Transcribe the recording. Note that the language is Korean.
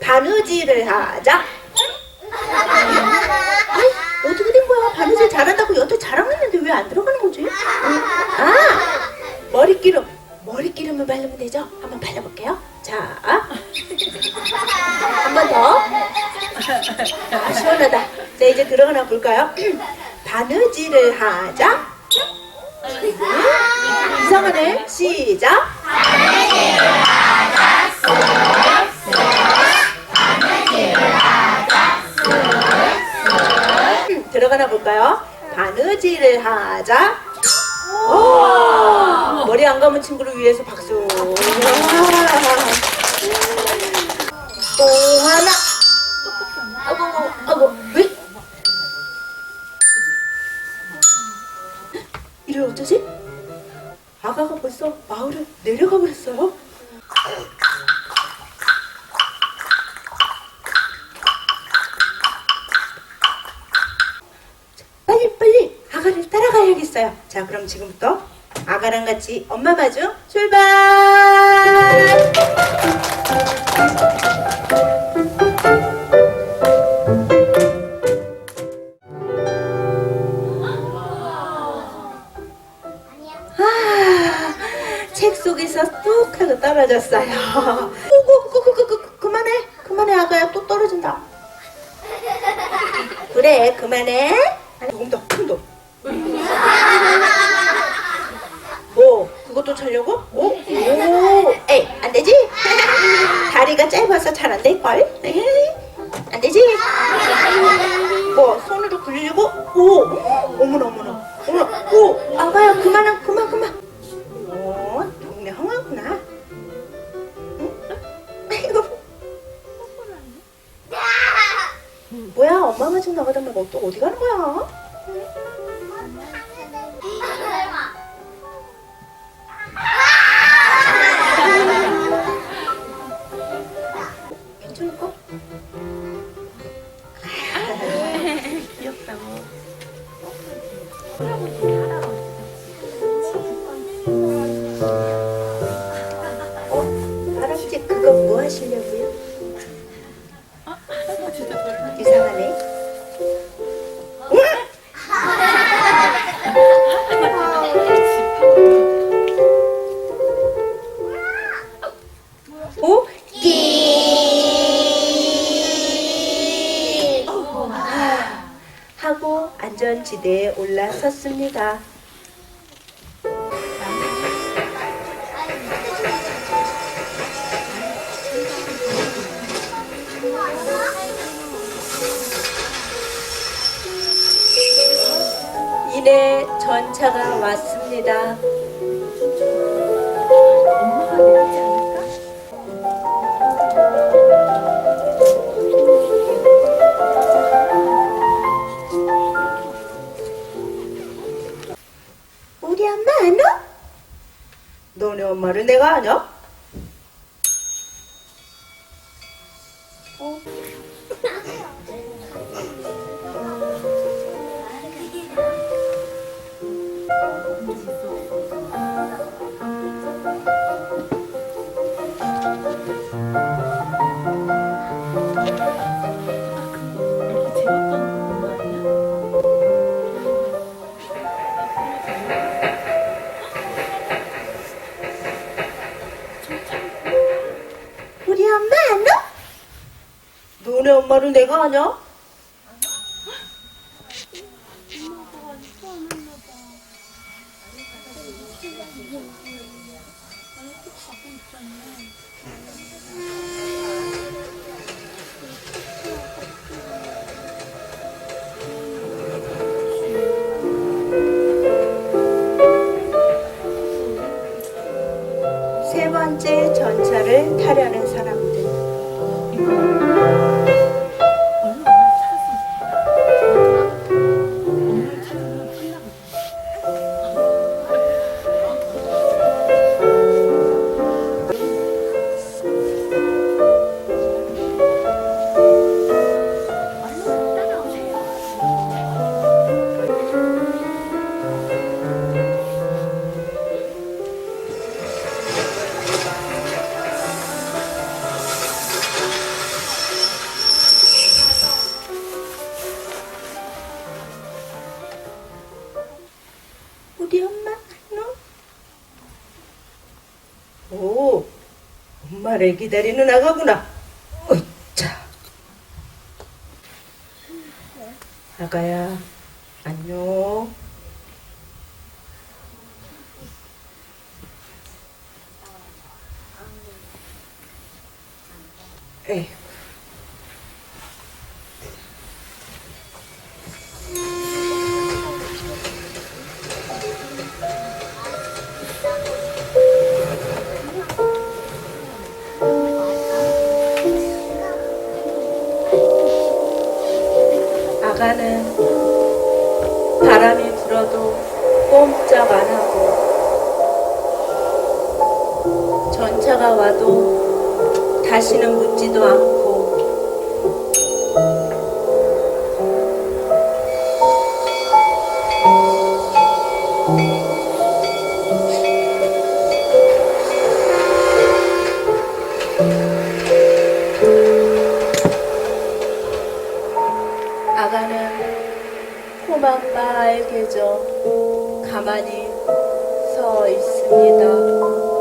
바느질을 하자. 아이, 어떻게 된 거야? 바느질 잘한다고 여태 자랑했는데 왜 안 들어가는 거지? 아, 머리기름. 머리기름을 바르면 되죠? 한번 발라볼게요. 자, 한 번 더. 아, 시원하다. 자, 이제 들어가나 볼까요? 바느질을 하자. 이상하네. 시작. 바느질을 하자. 오, 머리 안 감은 친구를 위해서 박수. 와. 또 하나. 아고, 아고, 왜? 이를 어쩌지? 아가가 벌써 마을을 내려가 버렸어요. 따라가야겠어요. 자 그럼 지금부터 아가랑 같이 엄마 마중 출발. 아, 떨어졌어요. 그, 그, 그, 그만해 그만해 아가야 또 떨어진다. 그래 그만해. 조금 더 조금 더. 오 그것도 차려고? 오? 오 에이 안 되지? 다리가 짧아서 잘 안 될걸? 에이, 안 되지? 뭐 손으로 굴리고 오 어머나 어머나 어머나 오 아가야 그만하 그만 그만 오 동네 황하구나 응? 아이고 뭐야 엄마만 좀 나가다 말고 또 어디 가는 거야? 괜찮을까? 귀엽다고. 어? 할아버지 그거 뭐 하시려고요? 이상하네. 오? 안전지대에 올라섰습니다. 이내 전차가 왔습니다. 엄마 안 와? 너네 엄마를 내가 아냐? 어? 엄마를 내가 아냐? 세 번째 전차를 타려는 말을 기다리는 아가구나. 어이차. 아가야, 안녕. 에이. 꼼짝 안 하고 전차가 와도 다시는 묻지도 않고 아 빨개져 가만히 서 있습니다.